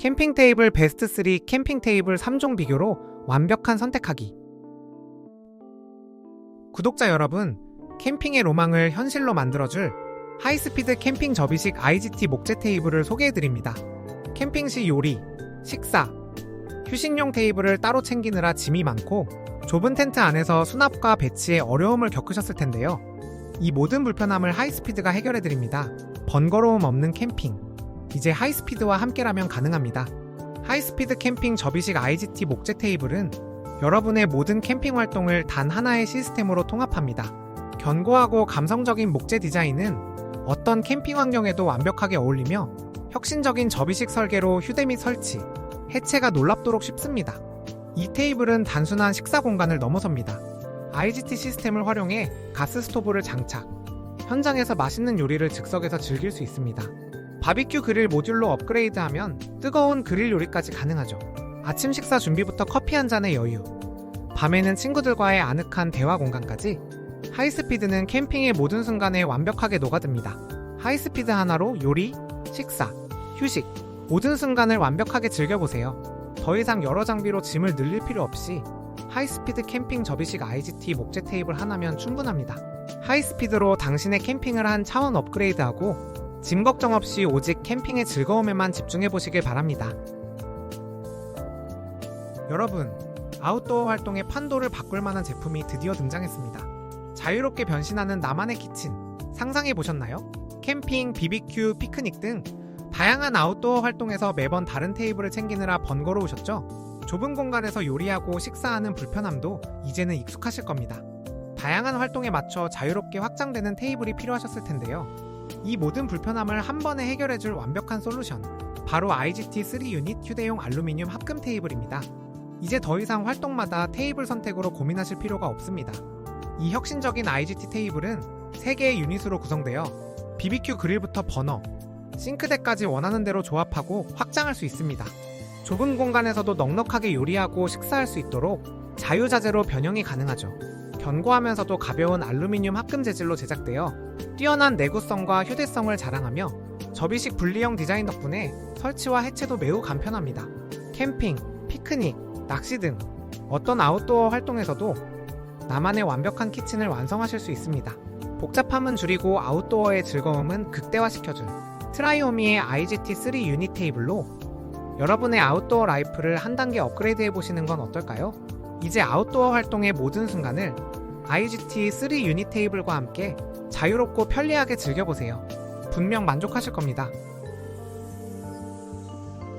캠핑 테이블 베스트 3 캠핑 테이블 3종 비교로 완벽한 선택하기. 구독자 여러분, 캠핑의 로망을 현실로 만들어줄 하이스피드 캠핑 접이식 IGT 목재 테이블을 소개해드립니다. 캠핑 시 요리, 식사, 휴식용 테이블을 따로 챙기느라 짐이 많고 좁은 텐트 안에서 수납과 배치에 어려움을 겪으셨을 텐데요. 이 모든 불편함을 하이스피드가 해결해드립니다. 번거로움 없는 캠핑. 이제 하이스피드와 함께라면 가능합니다. 하이스피드 캠핑 접이식 IGT 목재 테이블은 여러분의 모든 캠핑 활동을 단 하나의 시스템으로 통합합니다. 견고하고 감성적인 목재 디자인은 어떤 캠핑 환경에도 완벽하게 어울리며 혁신적인 접이식 설계로 휴대 및 설치, 해체가 놀랍도록 쉽습니다. 이 테이블은 단순한 식사 공간을 넘어섭니다. IGT 시스템을 활용해 가스 스토브를 장착, 현장에서 맛있는 요리를 즉석에서 즐길 수 있습니다. 바비큐 그릴 모듈로 업그레이드하면 뜨거운 그릴 요리까지 가능하죠. 아침 식사 준비부터 커피 한 잔의 여유, 밤에는 친구들과의 아늑한 대화 공간까지 하이스피드는 캠핑의 모든 순간에 완벽하게 녹아듭니다. 하이스피드 하나로 요리, 식사, 휴식, 모든 순간을 완벽하게 즐겨보세요. 더 이상 여러 장비로 짐을 늘릴 필요 없이 하이스피드 캠핑 접이식 IGT 목재 테이블 하나면 충분합니다. 하이스피드로 당신의 캠핑을 한 차원 업그레이드하고 짐 걱정 없이 오직 캠핑의 즐거움에만 집중해 보시길 바랍니다. 여러분, 아웃도어 활동의 판도를 바꿀 만한 제품이 드디어 등장했습니다. 자유롭게 변신하는 나만의 키친 상상해 보셨나요? 캠핑, BBQ, 피크닉 등 다양한 아웃도어 활동에서 매번 다른 테이블을 챙기느라 번거로우셨죠? 좁은 공간에서 요리하고 식사하는 불편함도 이제는 익숙하실 겁니다. 다양한 활동에 맞춰 자유롭게 확장되는 테이블이 필요하셨을 텐데요. 이 모든 불편함을 한 번에 해결해줄 완벽한 솔루션. 바로 IGT 3 유닛 휴대용 알루미늄 합금 테이블입니다. 이제 더 이상 활동마다 테이블 선택으로 고민하실 필요가 없습니다. 이 혁신적인 IGT 테이블은 3개의 유닛으로 구성되어 BBQ 그릴부터 버너, 싱크대까지 원하는 대로 조합하고 확장할 수 있습니다. 좁은 공간에서도 넉넉하게 요리하고 식사할 수 있도록 자유자재로 변형이 가능하죠. 견고하면서도 가벼운 알루미늄 합금 재질로 제작되어 뛰어난 내구성과 휴대성을 자랑하며 접이식 분리형 디자인 덕분에 설치와 해체도 매우 간편합니다. 캠핑, 피크닉, 낚시 등 어떤 아웃도어 활동에서도 나만의 완벽한 키친을 완성하실 수 있습니다. 복잡함은 줄이고 아웃도어의 즐거움은 극대화시켜준 트라이오미의 IGT 3 유닛 테이블로 여러분의 아웃도어 라이프를 한 단계 업그레이드 해보시는 건 어떨까요? 이제 아웃도어 활동의 모든 순간을 IGT 3 유닛 테이블과 함께 자유롭고 편리하게 즐겨보세요. 분명 만족하실 겁니다.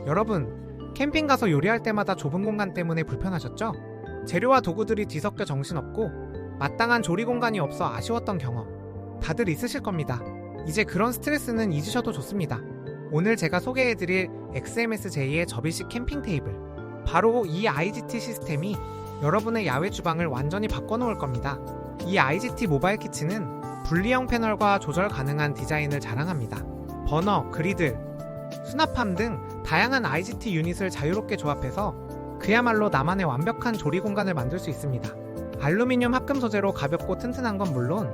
여러분, 캠핑 가서 요리할 때마다 좁은 공간 때문에 불편하셨죠? 재료와 도구들이 뒤섞여 정신없고 마땅한 조리 공간이 없어 아쉬웠던 경험 다들 있으실 겁니다. 이제 그런 스트레스는 잊으셔도 좋습니다. 오늘 제가 소개해드릴 XMSJ의 접이식 캠핑 테이블 바로 이 IGT 시스템이 여러분의 야외 주방을 완전히 바꿔놓을 겁니다. 이 IGT 모바일 키친은 분리형 패널과 조절 가능한 디자인을 자랑합니다. 버너, 그리들, 수납함 등 다양한 IGT 유닛을 자유롭게 조합해서 그야말로 나만의 완벽한 조리 공간을 만들 수 있습니다. 알루미늄 합금 소재로 가볍고 튼튼한 건 물론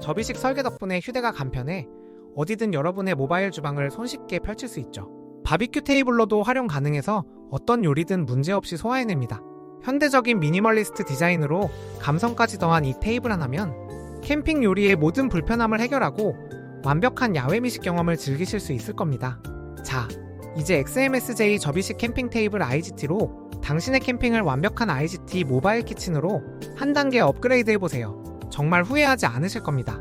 접이식 설계 덕분에 휴대가 간편해 어디든 여러분의 모바일 주방을 손쉽게 펼칠 수 있죠. 바비큐 테이블로도 활용 가능해서 어떤 요리든 문제없이 소화해냅니다. 현대적인 미니멀리스트 디자인으로 감성까지 더한 이 테이블 하나면 캠핑 요리의 모든 불편함을 해결하고 완벽한 야외 미식 경험을 즐기실 수 있을 겁니다. 자, 이제 XMSJ 접이식 캠핑 테이블 IGT로 당신의 캠핑을 완벽한 IGT 모바일 키친으로 한 단계 업그레이드 해보세요. 정말 후회하지 않으실 겁니다.